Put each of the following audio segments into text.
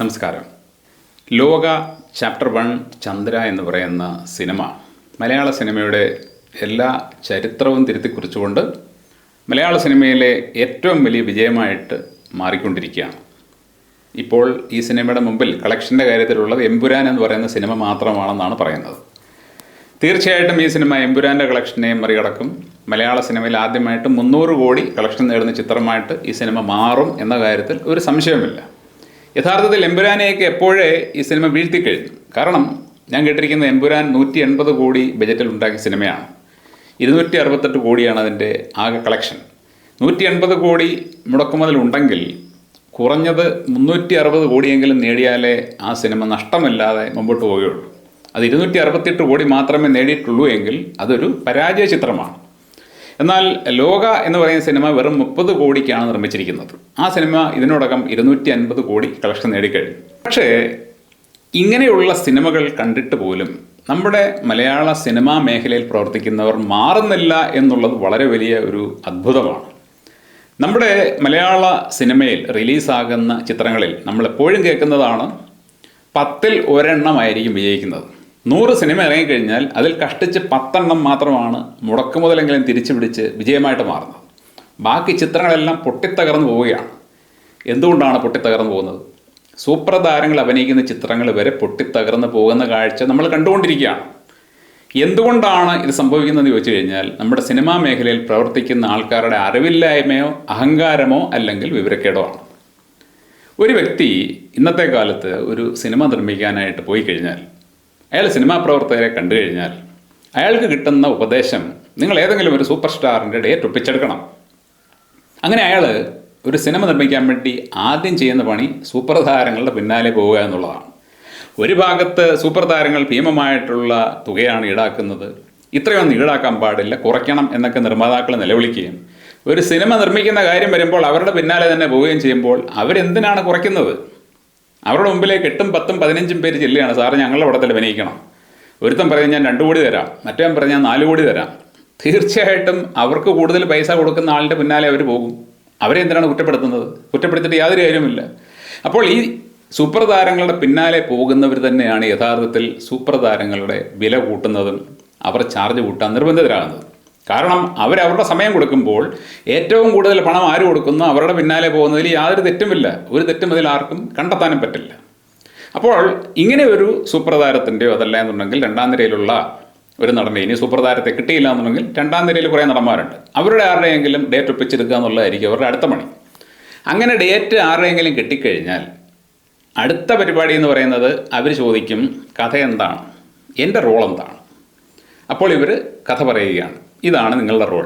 നമസ്കാരം. ലോക chapter one Chandra എന്ന് പറയുന്ന സിനിമ മലയാള സിനിമയുടെ എല്ലാ ചരിത്രവും തിരുത്തി കുറിച്ചുകൊണ്ട് മലയാള സിനിമയിലെ ഏറ്റവും വലിയ വിജയമായിട്ട് മാറിക്കൊണ്ടിരിക്കുകയാണ്. ഇപ്പോൾ ഈ സിനിമയുടെ മുമ്പിൽ കളക്ഷന്റെ കാര്യത്തിലുള്ളത് എമ്പുരാൻ എന്ന് പറയുന്ന സിനിമ മാത്രമാണെന്നാണ് പറയുന്നത്. തീർച്ചയായിട്ടും ഈ സിനിമ എമ്പുരാന്റെ കളക്ഷനെയും മറികടക്കും. മലയാള സിനിമയിൽ ആദ്യമായിട്ട് മുന്നൂറ് കോടി കളക്ഷൻ നേടുന്ന ചിത്രമായിട്ട് ഈ സിനിമ മാറും എന്ന കാര്യത്തിൽ ഒരു സംശയമില്ല യഥാർത്ഥത്തിൽ എമ്പുരാനെയൊക്കെ എപ്പോഴേ ഈ സിനിമ വീഴ്ത്തിക്കഴിഞ്ഞു കാരണം ഞാൻ കേട്ടിരിക്കുന്ന എമ്പുരാൻ നൂറ്റി എൺപത് കോടി ബജറ്റിൽ ഉണ്ടാക്കിയ സിനിമയാണ്. ഇരുന്നൂറ്റി അറുപത്തെട്ട് കോടിയാണ് അതിന്റെ ആകെ കളക്ഷൻ. നൂറ്റി എൺപത് കോടി മുടക്കുമുതൽ ഉണ്ടെങ്കിൽ കുറഞ്ഞത് മുന്നൂറ്റി അറുപത് കോടിയെങ്കിലും നേടിയാലേ ആ സിനിമ നഷ്ടമില്ലാതെ മുമ്പോട്ട് പോവുകയുള്ളൂ. അത് ഇരുന്നൂറ്റി അറുപത്തെട്ട് കോടി മാത്രമേ നേടിയിട്ടുള്ളൂ എങ്കിൽ അതൊരു പരാജയ ചിത്രമാണ്. എന്നാൽ ലോക എന്ന് പറയുന്ന സിനിമ വെറും മുപ്പത് കോടിക്കാണ് നിർമ്മിച്ചിരിക്കുന്നത്. ആ സിനിമ ഇതിനോടകം ഇരുന്നൂറ്റി അൻപത് കോടി കളക്ഷൻ നേടിക്കഴിഞ്ഞു. പക്ഷേ ഇങ്ങനെയുള്ള സിനിമകൾ കണ്ടിട്ട് പോലും നമ്മുടെ മലയാള സിനിമാ മേഖലയിൽ പ്രവർത്തിക്കുന്നവർ മാറുന്നില്ല എന്നുള്ളത് വളരെ വലിയ ഒരു അത്ഭുതമാണ്. നമ്മുടെ മലയാള സിനിമയിൽ റിലീസാകുന്ന ചിത്രങ്ങളിൽ നമ്മളെപ്പോഴും കേൾക്കുന്നതാണ് പത്തിൽ ഒരെണ്ണമായിരിക്കും വിജയിക്കുന്നത്. നൂറ് സിനിമ ഇറങ്ങിക്കഴിഞ്ഞാൽ അതിൽ കഷ്ടിച്ച് പത്തെണ്ണം മാത്രമാണ് മുടക്കുമുതലെങ്കിലും തിരിച്ചു പിടിച്ച് വിജയമായിട്ട് മാറുന്നത്. ബാക്കി ചിത്രങ്ങളെല്ലാം പൊട്ടിത്തകർന്നു പോവുകയാണ്. എന്തുകൊണ്ടാണ് പൊട്ടിത്തകർന്നു പോകുന്നത്? സൂപ്പർ താരങ്ങൾ അഭിനയിക്കുന്ന ചിത്രങ്ങൾ വരെ പൊട്ടിത്തകർന്നു പോകുന്ന കാഴ്ച നമ്മൾ കണ്ടുകൊണ്ടിരിക്കുകയാണ്. എന്തുകൊണ്ടാണ് ഇത് സംഭവിക്കുന്നതെന്ന് ചോദിച്ചു കഴിഞ്ഞാൽ നമ്മുടെ സിനിമാ മേഖലയിൽ പ്രവർത്തിക്കുന്ന ആൾക്കാരുടെ അറിവില്ലായ്മയോ അഹങ്കാരമോ അല്ലെങ്കിൽ വിവരക്കേടോ ആണ്. ഒരു വ്യക്തി ഇന്നത്തെ കാലത്ത് ഒരു സിനിമ നിർമ്മിക്കാനായിട്ട് പോയി കഴിഞ്ഞാൽ അയാൾ സിനിമാ പ്രവർത്തകരെ കണ്ടു കഴിഞ്ഞാൽ അയാൾക്ക് കിട്ടുന്ന ഉപദേശം നിങ്ങൾ ഏതെങ്കിലും ഒരു സൂപ്പർ സ്റ്റാറിന്റെ ഡേറ്റ് ഒപ്പിച്ചെടുക്കണം. അങ്ങനെ അയാൾ ഒരു സിനിമ നിർമ്മിക്കാൻ വേണ്ടി ആദ്യം ചെയ്യുന്ന പണി സൂപ്പർ താരങ്ങളുടെ പിന്നാലെ പോവുക എന്നുള്ളതാണ്. ഒരു ഭാഗത്ത് സൂപ്പർ താരങ്ങൾ ഭീമമായിട്ടുള്ള തുകയാണ് ഈടാക്കുന്നത്. ഇത്രയൊന്നും ഈടാക്കാൻ പാടില്ല കുറയ്ക്കണം എന്നൊക്കെ നിർമ്മാതാക്കൾ നിലവിളിക്കുകയും ഒരു സിനിമ നിർമ്മിക്കുന്ന കാര്യം വരുമ്പോൾ അവരുടെ പിന്നാലെ തന്നെ പോവുകയും ചെയ്യുമ്പോൾ അവരെന്തിനാണ് കുറയ്ക്കുന്നത്? അവരുടെ മുമ്പിലേക്ക് എട്ടും പത്തും പതിനഞ്ചും പേര് ചെല്ലുകയാണ്. സാറ് ഞങ്ങളുടെ പടത്തിൽ അഭിനയിക്കണം. ഒരുത്തൻ പറയും ഞാൻ രണ്ട് കോടി തരാം. മറ്റേ പറഞ്ഞ് ഞാൻ നാല് കോടി തരാം. തീർച്ചയായിട്ടും അവർക്ക് കൂടുതൽ പൈസ കൊടുക്കുന്ന ആളിന്റെ പിന്നാലെ അവർ പോകും. അവരെ എന്തിനാണ് കുറ്റപ്പെടുത്തുന്നത്? കുറ്റപ്പെടുത്തിയിട്ട് യാതൊരു കാര്യവുമില്ല. അപ്പോൾ ഈ സൂപ്പർ താരങ്ങളുടെ പിന്നാലെ പോകുന്നവർ തന്നെയാണ് യഥാർത്ഥത്തിൽ സൂപ്പർ താരങ്ങളുടെ വില കൂട്ടുന്നതും അവർ ചാർജ് കൂട്ടാൻ നിർബന്ധിതരാകുന്നത്. കാരണം അവരവരുടെ സമയം കൊടുക്കുമ്പോൾ ഏറ്റവും കൂടുതൽ പണം ആര് കൊടുക്കുന്നു? അവരുടെ പിന്നാലെ പോകുന്നതിൽ യാതൊരു തെറ്റുമില്ല. ഒരു തെറ്റും അതിൽ ആർക്കും കണ്ടെത്താനും പറ്റില്ല. അപ്പോൾ ഇങ്ങനെ ഒരു സൂപ്പർ താരത്തിന്റെയോ അതല്ല എന്നുണ്ടെങ്കിൽ രണ്ടാം നിരയിലുള്ള ഒരു നടനെ ഇനി സൂപ്പർ താരത്തെ കിട്ടിയില്ല എന്നുണ്ടെങ്കിൽ രണ്ടാം നിരയിൽ കുറേ നടന്മാരുണ്ട്. അവരുടെ ആരുടെയെങ്കിലും ഡേറ്റ് ഒപ്പിച്ചെടുക്കുക എന്നുള്ളതായിരിക്കും അവരുടെ അടുത്ത പണി. അങ്ങനെ ഡേറ്റ് ആരുടെയെങ്കിലും കിട്ടിക്കഴിഞ്ഞാൽ അടുത്ത പരിപാടി എന്ന് പറയുന്നത് അവർ ചോദിക്കും കഥ എന്താണ്? എന്റെ റോൾ എന്താണ്? അപ്പോൾ ഇവർ കഥ പറയുകയാണ്. ഇതാണ് നിങ്ങളുടെ റോൾ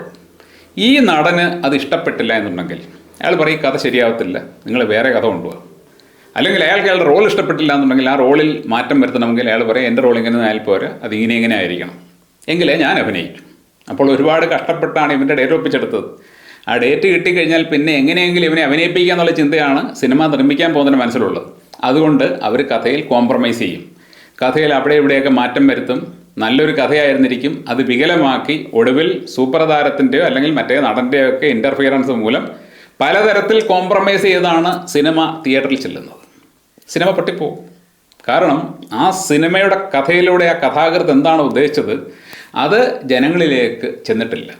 ഈ നടന് അത് ഇഷ്ടപ്പെട്ടില്ല എന്നുണ്ടെങ്കിൽ അയാൾ പറയും കഥ ശരിയാവത്തില്ല നിങ്ങൾ വേറെ കഥ കൊണ്ടുപോകാം അല്ലെങ്കിൽ അയാൾക്ക് അയാളുടെ റോൾ ഇഷ്ടപ്പെട്ടില്ല എന്നുണ്ടെങ്കിൽ ആ റോളിൽ മാറ്റം വരുത്തണമെങ്കിൽ അയാൾ പറയും എന്റെ റോൾ ഇങ്ങനെ ആയാൽ പോരാ അത് ഇങ്ങനെ ഇങ്ങനെ ആയിരിക്കണം. എങ്കിലേ ഞാൻ അഭിനയിക്കും. അപ്പോൾ ഒരുപാട് കഷ്ടപ്പെട്ടാണ് ഇവന്റെ ഡേറ്റ് ഒപ്പിച്ചെടുത്തത്. ആ ഡേറ്റ് കിട്ടിക്കഴിഞ്ഞാൽ പിന്നെ എങ്ങനെയെങ്കിലും ഇവനെ അഭിനയിപ്പിക്കുക എന്നുള്ള ചിന്തയാണ് സിനിമ നിർമ്മിക്കാൻ പോകുന്നതിന് മനസ്സിലുള്ളത്. അതുകൊണ്ട് അവർ കഥയിൽ കോംപ്രമൈസ് ചെയ്യും. കഥയിൽ അവിടെ ഇവിടെയൊക്കെ മാറ്റം വരുത്തും. നല്ലൊരു കഥയായിരുന്നിരിക്കും. അത് വികലമാക്കി ഒടുവിൽ സൂപ്പർ താരത്തിന്റെയോ അല്ലെങ്കിൽ മറ്റേ നടന്റെയോ ഒക്കെ ഇന്റർഫിയറൻസ് മൂലം പലതരത്തിൽ കോംപ്രമൈസ് ചെയ്താണ് സിനിമ തിയേറ്ററിൽ ചെല്ലുന്നത്. സിനിമ പൊട്ടിപ്പോവും. കാരണം ആ സിനിമയുടെ കഥയിലൂടെ ആ കഥാകൃത്ത് എന്താണ് ഉദ്ദേശിച്ചത്? അത് ജനങ്ങളിലേക്ക് ചെന്നിട്ടില്ല.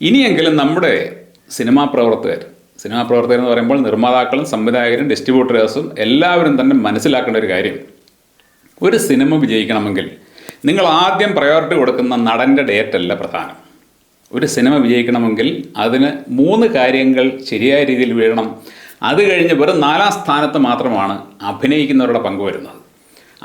ഇനിയെങ്കിലും നമ്മുടെ സിനിമാ പ്രവർത്തകർ സിനിമാ പ്രവർത്തകർ എന്ന് പറയുമ്പോൾ നിർമ്മാതാക്കളും സംവിധായകരും ഡിസ്ട്രിബ്യൂട്ടേഴ്സും എല്ലാവരും തന്നെ മനസ്സിലാക്കേണ്ട ഒരു കാര്യം. ഒരു സിനിമ വിജയിക്കണമെങ്കിൽ നിങ്ങൾ ആദ്യം പ്രയോറിറ്റി കൊടുക്കുന്ന നടന്റെ ഡേറ്റ് അല്ല പ്രധാനം. ഒരു സിനിമ വിജയിക്കണമെങ്കിൽ അതിന് മൂന്ന് കാര്യങ്ങൾ ശരിയായ രീതിയിൽ വീഴണം അത് കഴിഞ്ഞ് വെറും നാലാം സ്ഥാനത്ത് മാത്രമാണ് അഭിനയിക്കുന്നവരുടെ പങ്ക് വരുന്നത്.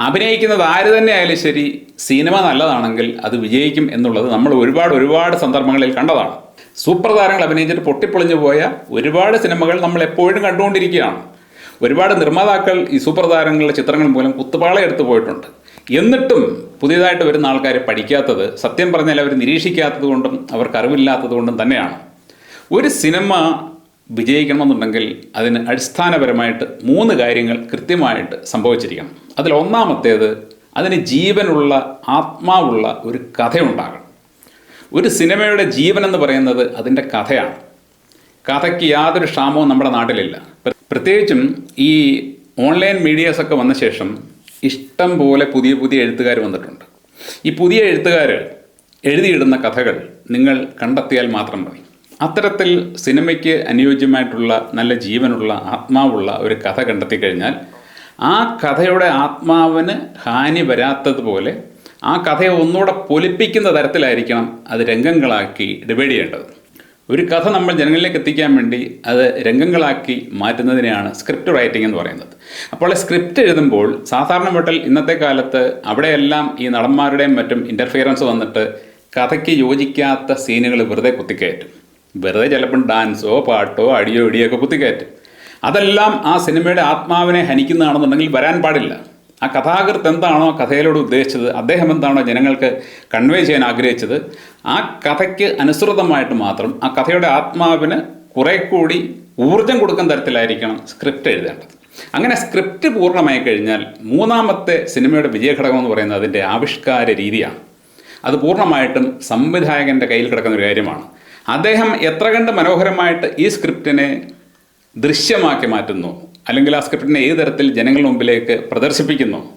അഭിനയിക്കുന്നത് ആര് തന്നെ ആയാലും ശരി സിനിമ നല്ലതാണെങ്കിൽ അത് വിജയിക്കും എന്നുള്ളത് നമ്മൾ ഒരുപാട് ഒരുപാട് സന്ദർഭങ്ങളിൽ കണ്ടതാണ്. സൂപ്പർ താരങ്ങൾ അഭിനയിച്ചിട്ട് പൊട്ടിപ്പൊളിഞ്ഞു പോയ ഒരുപാട് സിനിമകൾ നമ്മൾ എപ്പോഴും കണ്ടുകൊണ്ടിരിക്കുകയാണ്. ഒരുപാട് നിർമ്മാതാക്കൾ ഈ സൂപ്പർ താരങ്ങളുടെ ചിത്രങ്ങൾ മൂലം കുത്തുപാളയെടുത്ത് പോയിട്ടുണ്ട്. എന്നിട്ടും പുതിയതായിട്ട് വരുന്ന ആൾക്കാരെ പഠിക്കാത്തത് സത്യം പറഞ്ഞാൽ അവർ നിരീക്ഷിക്കാത്തത് കൊണ്ടും അവർക്ക് അറിവില്ലാത്തത് കൊണ്ടും തന്നെയാണ്. ഒരു സിനിമ വിജയിക്കണമെന്നുണ്ടെങ്കിൽ അതിന് അടിസ്ഥാനപരമായിട്ട് മൂന്ന് കാര്യങ്ങൾ കൃത്യമായിട്ട് സംഭവിച്ചിരിക്കണം. അതിൽ ഒന്നാമത്തേത് അതിന് ജീവനുള്ള ആത്മാവുള്ള ഒരു കഥയുണ്ടാകണം. ഒരു സിനിമയുടെ ജീവൻ എന്ന് പറയുന്നത് അതിന്റെ കഥയാണ്. കഥയ്ക്ക് യാതൊരു ക്ഷാമവും നമ്മുടെ നാട്ടിലില്ല. പ്ര- പ്രത്യേകിച്ചും ഈ ഓൺലൈൻ മീഡിയാസൊക്കെ വന്ന ശേഷം ഇഷ്ടം പോലെ പുതിയ പുതിയ എഴുത്തുകാർ വന്നിട്ടുണ്ട്. ഈ പുതിയ എഴുത്തുകാർ എഴുതിയിടുന്ന കഥകൾ നിങ്ങൾ കണ്ടെത്തിയാൽ മാത്രം മതി. അത്തരത്തിൽ സിനിമയ്ക്ക് അനുയോജ്യമായിട്ടുള്ള നല്ല ജീവനുള്ള ആത്മാവുള്ള ഒരു കഥ കണ്ടെത്തി കഴിഞ്ഞാൽ ആ കഥയുടെ ആത്മാവിന് ഹാനി വരാത്തതുപോലെ ആ കഥയെ ഒന്നുകൂടെ പൊലിപ്പിക്കുന്ന തരത്തിലായിരിക്കണം അത് രംഗങ്ങളാക്കി ഡിവൈഡ് ചെയ്യേണ്ടത് ഒരു കഥ നമ്മൾ ജനങ്ങളിലേക്ക് എത്തിക്കാൻ വേണ്ടി അത് രംഗങ്ങളാക്കി മാറ്റുന്നതിനെയാണ് സ്ക്രിപ്റ്റ് റൈറ്റിംഗ് എന്ന് പറയുന്നത്. അപ്പോൾ സ്ക്രിപ്റ്റ് എഴുതുമ്പോൾ സാധാരണ വീട്ടിൽ ഇന്നത്തെ കാലത്ത് അവിടെയെല്ലാം ഈ നടന്മാരുടെയും മറ്റും ഇന്റർഫിയറൻസ് വന്നിട്ട് കഥയ്ക്ക് യോജിക്കാത്ത സീനുകൾ വെറുതെ കുത്തിക്കയറ്റും. വെറുതെ ചിലപ്പം ഡാൻസോ പാട്ടോ അടിയോ ഇടിയോ ഒക്കെ കുത്തിക്കയറ്റും. അതെല്ലാം ആ സിനിമയുടെ ആത്മാവിനെ ഹനിക്കുന്നതാണെന്നുണ്ടെങ്കിൽ വരാൻ പാടില്ല. ആ കഥാകൃത്ത് എന്താണോ കഥയിലൂടെ ഉദ്ദേശിച്ചത് അദ്ദേഹം എന്താണോ ജനങ്ങൾക്ക് കൺവേ ചെയ്യാൻ ആഗ്രഹിച്ചത് ആ കഥയ്ക്ക് അനുസൃതമായിട്ട് മാത്രം ആ കഥയുടെ ആത്മാവിന് കുറെ കൂടി ഊർജം കൊടുക്കുന്ന തരത്തിലായിരിക്കണം സ്ക്രിപ്റ്റ് എഴുതേണ്ടത്. അങ്ങനെ സ്ക്രിപ്റ്റ് പൂർണമായി കഴിഞ്ഞാൽ മൂന്നാമത്തെ സിനിമയുടെ വിജയഘടകം എന്ന് പറയുന്നത് അതിന്റെ ആവിഷ്കാര രീതിയാണ്. അത് പൂർണമായിട്ടും സംവിധായകന്റെ കയ്യിൽ കിടക്കുന്ന ഒരു കാര്യമാണ്. അദ്ദേഹം എത്ര കണ്ട് മനോഹരമായിട്ട് ഈ സ്ക്രിപ്റ്റിനെ ദൃശ്യമാക്കി മാറ്റുന്നു? അല്ലെങ്കിൽ ആ സ്ക്രിപ്റ്റിനെ ഏത് തരത്തിൽ ജനങ്ങളുടെ മുമ്പിലേക്ക് പ്രദർശിപ്പിക്കുന്നു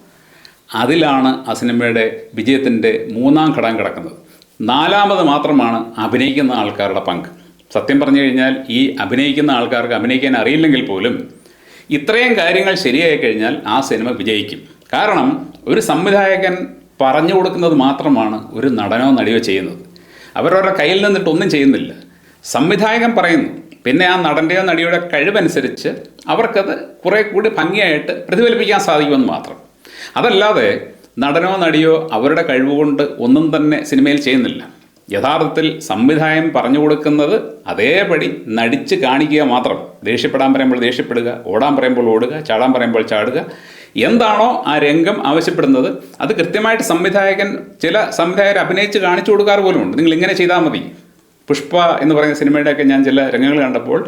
അതിലാണ് ആ സിനിമയുടെ വിജയത്തിന്റെ മൂന്നാം ഘടകം കിടക്കുന്നത്. നാലാമത് മാത്രമാണ് അഭിനയിക്കുന്ന ആൾക്കാരുടെ പങ്ക്. സത്യം പറഞ്ഞു കഴിഞ്ഞാൽ ഈ അഭിനയിക്കുന്ന ആൾക്കാർക്ക് അഭിനയിക്കാൻ അറിയില്ലെങ്കിൽ പോലും ഇത്രയും കാര്യങ്ങൾ ശരിയായി കഴിഞ്ഞാൽ ആ സിനിമ വിജയിക്കും. കാരണം ഒരു സംവിധായകൻ പറഞ്ഞു കൊടുക്കുന്നത് മാത്രമാണ് ഒരു നടനോ നടിയോ ചെയ്യുന്നത്. അവരവരുടെ കയ്യിൽ നിന്നിട്ടൊന്നും ചെയ്യുന്നില്ല. സംവിധായകൻ പറയുന്നു പിന്നെ ആ നടന്റെയോ നടിയുടെ കഴിവനുസരിച്ച് അവർക്കത് കുറേ കൂടി ഭംഗിയായിട്ട് പ്രതിഫലിപ്പിക്കാൻ സാധിക്കുമെന്ന് മാത്രം. അതല്ലാതെ നടനോ നടിയോ അവരുടെ കഴിവുകൊണ്ട് ഒന്നും തന്നെ സിനിമയിൽ ചെയ്യുന്നില്ല. യഥാർത്ഥത്തിൽ സംവിധായകൻ പറഞ്ഞു കൊടുക്കുന്നത് അതേപടി നടിച്ച് കാണിക്കുക മാത്രം. ദേഷ്യപ്പെടാൻ പറയുമ്പോൾ ദേഷ്യപ്പെടുക ഓടാൻ പറയുമ്പോൾ ഓടുക ചാടാൻ പറയുമ്പോൾ ചാടുക. എന്താണോ ആ രംഗം ആവശ്യപ്പെടുന്നത്. അത് കൃത്യമായിട്ട് സംവിധായകൻ ചില സംവിധായകർ അഭിനയിച്ച് കാണിച്ചു കൊടുക്കാറ് പോലുമുണ്ട്. നിങ്ങൾ ഇങ്ങനെ ചെയ്താൽ മതി. പുഷ്പ എന്ന് പറയുന്ന സിനിമയുടെയൊക്കെ ഞാൻ ചില രംഗങ്ങൾ കണ്ടപ്പോൾ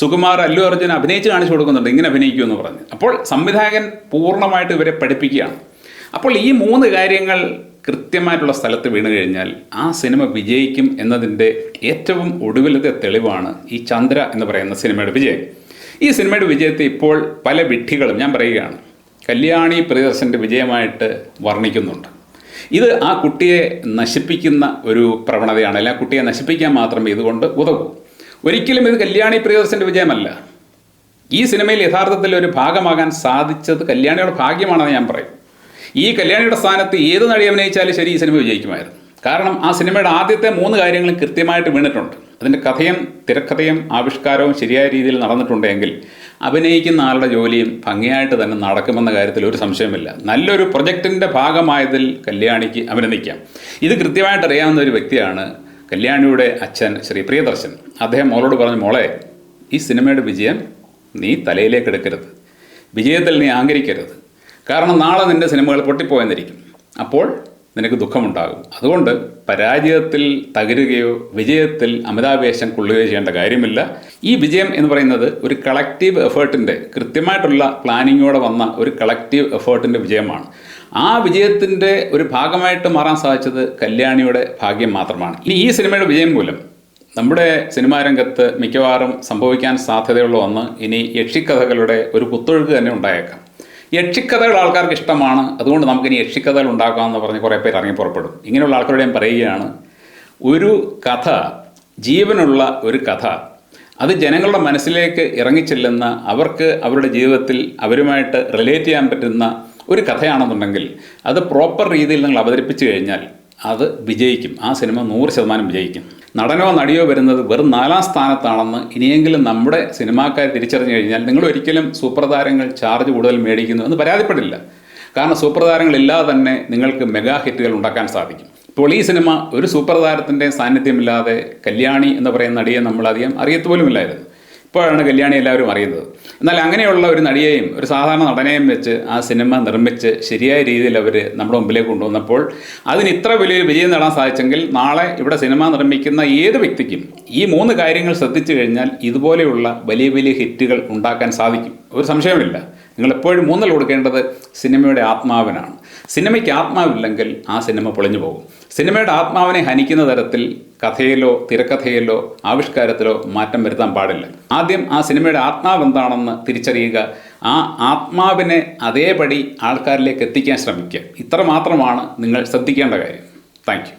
സുകുമാർ അല്ലു അർജുൻ അഭിനയിച്ച് കാണിച്ചു കൊടുക്കുന്നുണ്ട് ഇങ്ങനെ അഭിനയിക്കൂ എന്ന് പറഞ്ഞ്. അപ്പോൾ സംവിധായകൻ പൂർണമായിട്ട് ഇവരെ പഠിപ്പിക്കുകയാണ്. അപ്പോൾ ഈ മൂന്ന് കാര്യങ്ങൾ കൃത്യമായിട്ടുള്ള സ്ഥലത്ത് വീണു കഴിഞ്ഞാൽ ആ സിനിമ വിജയിക്കും എന്നതിന്റെ ഏറ്റവും ഒടുവിലത്തെ തെളിവാണ് ഈ ചന്ദ്ര എന്ന് പറയുന്ന സിനിമയുടെ വിജയം. ഈ സിനിമയുടെ വിജയത്തെ ഇപ്പോൾ പല വിഡ്ഢികളും ഞാൻ പറയുകയാണ് കല്യാണി പ്രിയദർശന്റെ വിജയമായിട്ട് വർണിക്കുന്നുണ്ട്. ഇത് ആ കുട്ടിയെ നശിപ്പിക്കുന്ന ഒരു പ്രവണതയാണ്. അല്ലെങ്കിൽ കുട്ടിയെ നശിപ്പിക്കാൻ മാത്രമേ ഇതുകൊണ്ട് ഉതകൂ. ഒരിക്കലും ഇത് കല്യാണി പ്രിയദർശന്റെ വിജയമല്ല. ഈ സിനിമയിൽ യഥാർത്ഥത്തിൽ ഒരു ഭാഗമാകാൻ സാധിച്ചത് കല്യാണിയുടെ ഭാഗ്യമാണെന്ന് ഞാൻ പറയും. ഈ കല്യാണിയുടെ സ്ഥാനത്ത് ഏത് നടി അഭിനയിച്ചാലും ശരി ഈ സിനിമ വിജയിക്കുമായിരുന്നു. കാരണം ആ സിനിമയുടെ ആദ്യത്തെ മൂന്ന് കാര്യങ്ങളും കൃത്യമായിട്ട് വീണിട്ടുണ്ട്. അതിന്റെ കഥയും തിരക്കഥയും ആവിഷ്കാരവും ശരിയായ രീതിയിൽ നടന്നിട്ടുണ്ടെങ്കിൽ അഭിനയിക്കുന്ന ആളുടെ ജോലിയും ഭംഗിയായിട്ട് തന്നെ നടക്കുമെന്ന കാര്യത്തിൽ ഒരു സംശയമില്ല നല്ലൊരു പ്രൊജക്റ്റിന്റെ ഭാഗമായതിൽ കല്യാണിക്ക് അഭിനന്ദിക്കാം. ഇത് കൃത്യമായിട്ട് അറിയാവുന്ന ഒരു വ്യക്തിയാണ് കല്യാണിയുടെ അച്ഛൻ ശ്രീ പ്രിയദർശൻ. അദ്ദേഹം മോളോട് പറഞ്ഞു മോളെ ഈ സിനിമയുടെ വിജയം നീ തലയിലേക്ക് എടുക്കരുത്. വിജയത്തിൽ നീ ആഗ്രഹിക്കരുത് കാരണം നാളെ നിന്റെ സിനിമകൾ പൊട്ടിപ്പോയെന്നിരിക്കും. അപ്പോൾ നിനക്ക് ദുഃഖമുണ്ടാകും. അതുകൊണ്ട് പരാജയത്തിൽ തകരുകയോ വിജയത്തിൽ അമിതാവേശം കൊള്ളുകയോ ചെയ്യേണ്ട കാര്യമില്ല. ഈ വിജയം എന്ന് പറയുന്നത് ഒരു കളക്റ്റീവ് എഫേർട്ടിന്റെ കൃത്യമായിട്ടുള്ള പ്ലാനിങ്ങോടെ വന്ന ഒരു കളക്റ്റീവ് എഫേർട്ടിന്റെ വിജയമാണ്. ആ വിജയത്തിന്റെ ഒരു ഭാഗമായിട്ട് മാറാൻ സാധിച്ചത് കല്യാണിയുടെ ഭാഗ്യം മാത്രമാണ്. ഇനി ഈ സിനിമയുടെ വിജയം മൂലം നമ്മുടെ സിനിമാ രംഗത്ത് മിക്കവാറും സംഭവിക്കാൻ സാധ്യതയുള്ള ഒന്ന് ഇനി യക്ഷിക്കഥകളുടെ ഒരു കുത്തൊഴുക്ക് തന്നെ ഉണ്ടായേക്കാം. യക്ഷിക്കഥകൾ ആൾക്കാർക്ക് ഇഷ്ടമാണ്. അതുകൊണ്ട് നമുക്കിനി യക്ഷിക്കഥകൾ ഉണ്ടാക്കാമെന്ന് പറഞ്ഞ് കുറേ പേര് ഇറങ്ങി പുറപ്പെടും. ഇങ്ങനെയുള്ള ആൾക്കാരോട് പറയുകയാണ് ഒരു കഥ ജീവനുള്ള ഒരു കഥ. അത് ജനങ്ങളുടെ മനസ്സിലേക്ക് ഇറങ്ങിച്ചെല്ലുന്ന അവർക്ക് അവരുടെ ജീവിതത്തിൽ അവരുമായിട്ട് റിലേറ്റ് ചെയ്യാൻ പറ്റുന്ന ഒരു കഥയാണെന്നുണ്ടെങ്കിൽ അത് പ്രോപ്പർ രീതിയിൽ നിങ്ങൾ അവതരിപ്പിച്ചു കഴിഞ്ഞാൽ അത് വിജയിക്കും. ആ സിനിമ നൂറ് ശതമാനം വിജയിക്കും. നടനോ നടിയോ വരുന്നത് വെറും നാലാം സ്ഥാനത്താണെന്ന് ഇനിയെങ്കിലും നമ്മുടെ സിനിമാക്കാർ തിരിച്ചറിഞ്ഞു കഴിഞ്ഞാൽ നിങ്ങൾ ഒരിക്കലും സൂപ്പർ താരങ്ങൾ ചാർജ് കൂടുതൽ മേടിക്കുന്നു എന്ന് പരാതിപ്പെടില്ല. കാരണം സൂപ്പർ താരങ്ങളില്ലാതെ തന്നെ നിങ്ങൾക്ക് മെഗാ ഹിറ്റുകൾ ഉണ്ടാക്കാൻ സാധിക്കും. ഇപ്പോൾ ഈ സിനിമ ഒരു സൂപ്പർ താരത്തിന്റെ സാന്നിധ്യമില്ലാതെ കല്യാണി എന്ന് പറയുന്ന നടിയെ നമ്മൾ അധികം അറിയത്ത് പോലുമില്ലായിരുന്നു. ഇപ്പോഴാണ് കല്യാണി എല്ലാവരും അറിയുന്നത്. എന്നാൽ അങ്ങനെയുള്ള ഒരു നടിയെയും ഒരു സാധാരണ നടനെയും വെച്ച് ആ സിനിമ നിർമ്മിച്ച് ശരിയായ രീതിയിൽ അവർ നമ്മുടെ മുമ്പിലേക്ക് കൊണ്ടുവന്നപ്പോൾ അതിന് ഇത്ര വലിയൊരു വിജയം നേടാൻ സാധിച്ചെങ്കിൽ നാളെ ഇവിടെ സിനിമ നിർമ്മിക്കുന്ന ഏത് വ്യക്തിക്കും ഈ മൂന്ന് കാര്യങ്ങൾ ശ്രദ്ധിച്ചു കഴിഞ്ഞാൽ ഇതുപോലെയുള്ള വലിയ വലിയ ഹിറ്റുകൾ ഉണ്ടാക്കാൻ സാധിക്കും. ഒരു സംശയമില്ല നിങ്ങൾ എപ്പോഴും മൂന്നൽ കൊടുക്കേണ്ടത് സിനിമയുടെ ആത്മാവിനാണ്. സിനിമയ്ക്ക് ആത്മാവില്ലെങ്കിൽ ആ സിനിമ പൊളിഞ്ഞു പോകും. സിനിമയുടെ ആത്മാവിനെ ഹനിക്കുന്ന തരത്തിൽ കഥയിലോ തിരക്കഥയിലോ ആവിഷ്കാരത്തിലോ മാറ്റം വരുത്താൻ പാടില്ല. ആദ്യം ആ സിനിമയുടെ ആത്മാവ് എന്താണെന്ന് തിരിച്ചറിയുക. ആ ആത്മാവിനെ അതേപടി ആൾക്കാരിലേക്ക് എത്തിക്കാൻ ശ്രമിക്കുക. ഇത്ര മാത്രമാണ് നിങ്ങൾ ശ്രദ്ധിക്കേണ്ട കാര്യം. താങ്ക്